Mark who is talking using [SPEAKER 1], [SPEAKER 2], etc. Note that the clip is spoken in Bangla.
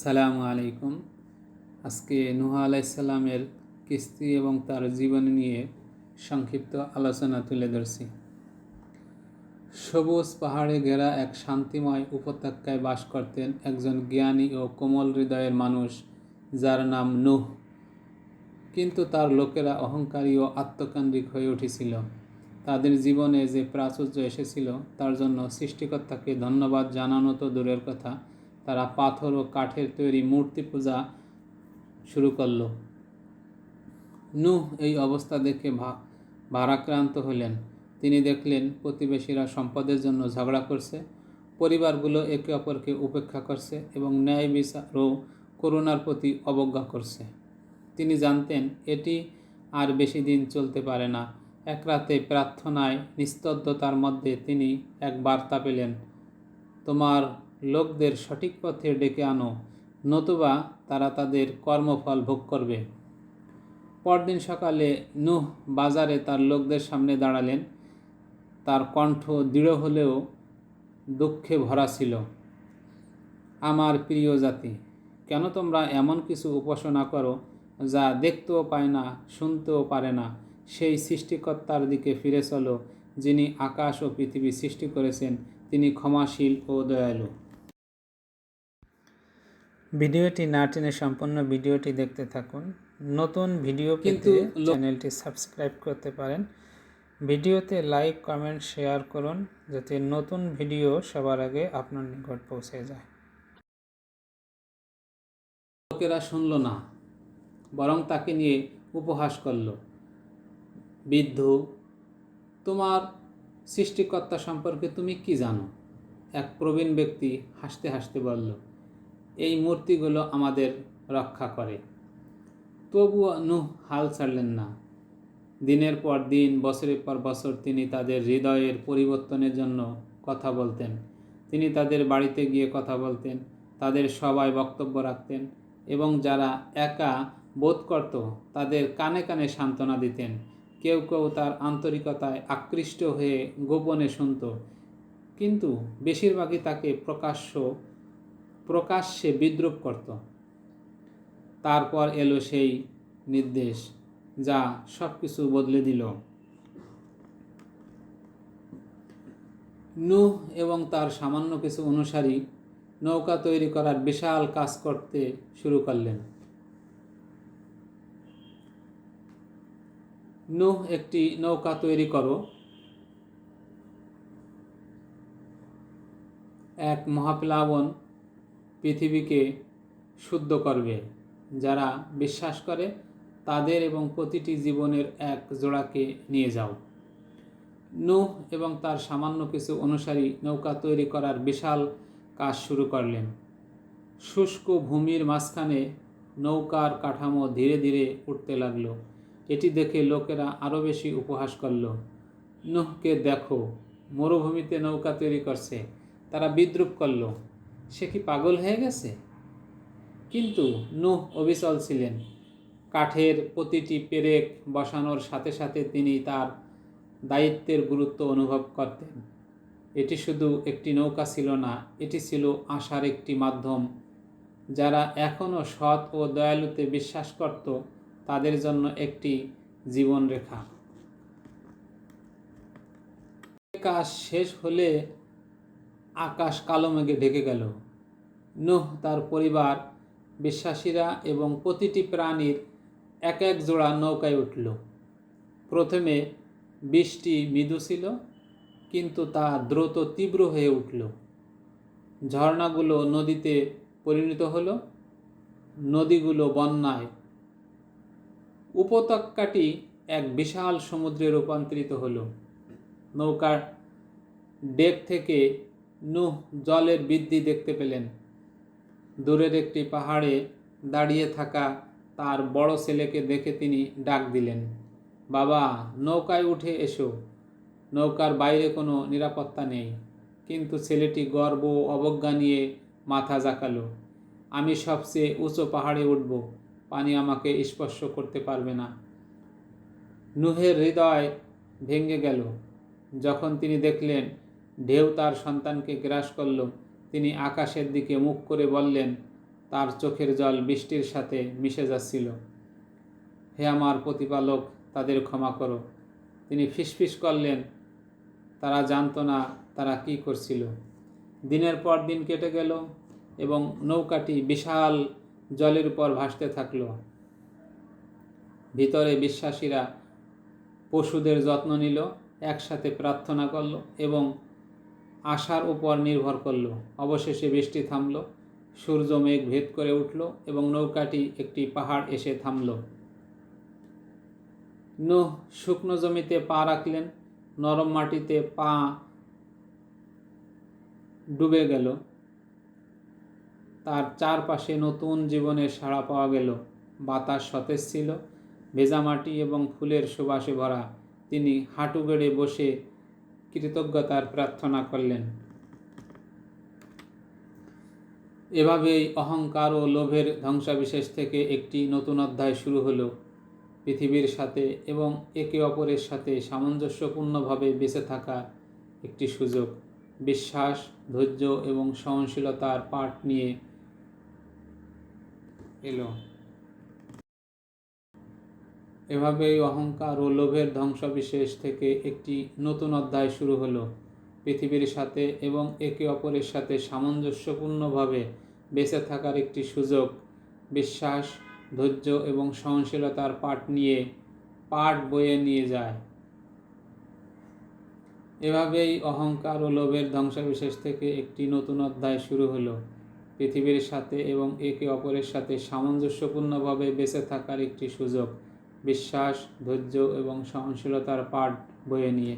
[SPEAKER 1] সালামু আলাইকুম। আজকে নুহা আলাইসাল্লামের কিস্তি এবং তার জীবনী নিয়ে সংক্ষিপ্ত আলোচনা তুলে ধরছি। সবুজ পাহাড়ে ঘেরা এক শান্তিময় উপত্যকায় বাস করতেন একজন জ্ঞানী ও কোমল হৃদয়ের মানুষ যার নাম নুহ। কিন্তু তার লোকেরা অহংকারী ও আত্মকেন্দ্রিক হয়ে উঠেছিল। তাদের জীবনে যে প্রাচুর্য এসেছিল, তার জন্য সৃষ্টিকর্তাকে ধন্যবাদ জানানো তো দূরের কথা তারা পাথর ও কাঠের তৈরি মূর্তি পূজা শুরু করল। নূহ এই অবস্থা দেখে ভারাক্রান্ত হলেন। তিনি দেখলেন প্রতিবেশীরা সম্পদের জন্য ঝগড়া করছে, পরিবারগুলো একে অপরকে উপেক্ষা করছে এবং ন্যায় বিচার ও করুণার প্রতি অবজ্ঞা করছে। তিনি জানতেন এটি আর বেশি দিন চলতে পারে না। এক রাতে প্রার্থনায় নিস্তব্ধতার মধ্যে তিনি এক বার্তা পেলেন, তোমার লোকদের সঠিক পথে ডেকে আনো, নতুবা তারা তাদের কর্মফল ভোগ করবে। পরদিন সকালে নূহ বাজারে তার লোকদের সামনে দাঁড়ালেন। তার কণ্ঠ দৃঢ় হলেও দুঃখে ভরা ছিল। আমার প্রিয় জাতি, কেন তোমরা এমন কিছু উপাসনা করো যা দেখতেও পায় না, শুনতেও পারে না? সেই সৃষ্টিকর্তার দিকে ফিরে চলো, যিনি আকাশ ও পৃথিবী সৃষ্টি করেছেন, তিনি ক্ষমাশীল ও দয়ালু। ভিডিওটি না টেনে সম্পূর্ণ ভিডিওটি দেখতে থাকুন। নতুন ভিডিও
[SPEAKER 2] কিন্তু
[SPEAKER 1] কিন্তু চ্যানেলটি সাবস্ক্রাইব করতে পারেন। ভিডিওতে লাইক কমেন্ট শেয়ার করুন যাতে নতুন ভিডিও সবার আগে আপনার নিকট পৌঁছে যায়।
[SPEAKER 2] লোকেরা শুনল না বরং তাকে নিয়ে উপহাস করল। বৃদ্ধ তোমার সৃষ্টিকর্তা সম্পর্কে তুমি কি জানো? এক প্রবীণ ব্যক্তি হাসতে হাসতে বলল এই মূর্তিগুলো আমাদের রক্ষা করে। তবুও নুহ হাল ছাড়লেন না। দিনের পর দিন, বছরের পর বছর তিনি তাদের হৃদয়ের পরিবর্তনের জন্য কথা বলতেন। তিনি তাদের বাড়িতে গিয়ে কথা বলতেন, তাদের সবাই বক্তব্য রাখতেন এবং যারা একা বোধ করত, তাদের কানে কানে সান্ত্বনা দিতেন। কেউ কেউ তার আন্তরিকতায় আকৃষ্ট হয়ে গোপনে শুনত, কিন্তু বেশিরভাগই তাকে প্রকাশ্য প্রকাশ্যে বিদ্রুপ করত। তারপর এলো সেই নির্দেশ যা সব কিছু বদলে দিল। নূহ এবং তার সামান্য কিছু অনুসারী নৌকা তৈরি করার বিশাল কাজ করতে শুরু করলেন। নূহ, একটি নৌকা তৈরি করো। এক মহাপ্লাবন পৃথিবীকে শুদ্ধ করবে। যারা বিশ্বাস করে, তাদের এবং প্রতিটি জীবনের এক জোড়াকে নিয়ে যাও। নূহ এবং তার সামান্য কিছু অনুসারী নৌকা তৈরি করার বিশাল কাজ শুরু করলেন। শুষ্ক ভূমির মাঝখানে নৌকার কাঠামো ধীরে ধীরে উঠতে লাগল। এটি দেখে লোকেরা আরও বেশি উপহাস করল। নুহকে দেখো, মরুভূমিতে নৌকা তৈরি করছে। তারা বিদ্রুপ করল। সে কি পাগল হয়ে গেছে? কিন্তু নুহ অবিচল ছিলেন। কাঠের প্রতিটি পেরেক বসানোর সাথে সাথে তিনি তার দায়িত্বের গুরুত্ব অনুভব করতেন। এটি শুধু একটি নৌকা ছিল না, এটি ছিল আশার একটি মাধ্যম। যারা এখনও সৎ ও দয়ালুতে বিশ্বাস করত, তাদের জন্য একটি জীবনরেখা। কাজ শেষ হলে আকাশ কালো মেঘে ঢেকে গেল। নুহ, তার পরিবার, বিশ্বাসীরা এবং প্রতিটি প্রাণীর এক এক জোড়া নৌকায় উঠল। প্রথমে বৃষ্টি মৃদু ছিল, কিন্তু তা দ্রুত তীব্র হয়ে উঠল। ঝর্ণাগুলো নদীতে পরিণত হলো। নদীগুলো বন্যায়। উপত্যকাটি এক বিশাল সমুদ্রে রূপান্তরিত হলো। নৌকার ডেক থেকে নুহ জলের বৃদ্ধি দেখতে পেলেন। দূরের একটি পাহাড়ে দাঁড়িয়ে থাকা তার বড় ছেলেকে দেখে তিনি ডাক দিলেন, বাবা, নৌকায় উঠে এসো। নৌকার বাইরে কোনো নিরাপত্তা নেই। কিন্তু ছেলেটি গর্ব অবজ্ঞা নিয়ে মাথা জাকালো আমি সবচেয়ে উঁচু পাহাড়ে উঠব। পানি আমাকে স্পর্শ করতে পারবে না। নুহের হৃদয় ভেঙে গেল। যখন তিনি দেখলেন ঢেউ তার সন্তানকে গ্রাস করল। তিনি আকাশের দিকে মুখ করে বললেন, তার চোখের জল বৃষ্টির সাথে মিশে যাচ্ছিল। হে আমার প্রতিপালক, তাদের ক্ষমা করো। তিনি ফিসফিস করলেন, তারা জানতো না তারা কি করছিল। দিনের পর দিন কেটে গেল এবং নৌকাটি বিশাল জলের উপর ভাসতে থাকল। ভিতরে বিশ্বাসীরা পশুদের যত্ন নিল, একসাথে প্রার্থনা করল এবং আশার উপর নির্ভর করল। অবশেষে বৃষ্টি থামল, সূর্য মেঘ ভেদ করে উঠল এবং নৌকাটি একটি পাহাড় এসে থামল। নুহ শুকনো জমিতে পা রাখলেন, নরম মাটিতে পা ডুবে গেল। তার চারপাশে নতুন জীবনের সাড়া পাওয়া গেল। বাতাস সতেজ ছিল, ভেজা মাটি এবং ফুলের সুবাসে ভরা। তিনি হাঁটু গেড়ে বসে কৃতজ্ঞতার প্রার্থনা করলেন। এভাবেই অহংকার ও লোভের ধ্বংসাবিশেষ থেকে একটি নতুন অধ্যায় শুরু হলো। পৃথিবীর সাথে এবং একে অপরের সাথে সামঞ্জস্যপূর্ণভাবে বেঁচে থাকার একটি সুযোগ। বিশ্বাস, ধৈর্য এবং সহনশীলতার পাঠ নিয়ে এলো। এভাবেই অহংকার ও লোভের ধ্বংসবিশেষ থেকে একটি নতুন অধ্যায় শুরু হলো। পৃথিবীর সাথে এবং একে অপরের সাথে সামঞ্জস্যপূর্ণভাবে বেঁচে থাকার একটি সুযোগ, বিশ্বাস, ধৈর্য এবং সহনশীলতার পাঠ নিয়ে পাঠ বয়ে নিয়ে যায়। এভাবেই অহংকার ও লোভের ধ্বংসবিশেষ থেকে একটি নতুন অধ্যায় শুরু হলো। পৃথিবীর সাথে এবং একে অপরের সাথে সামঞ্জস্যপূর্ণভাবে বেঁচে থাকার একটি সুযোগ বিশ্বাস ধৈর্য এবং সহনশীলতার পাঠ বয়ে নিয়ে।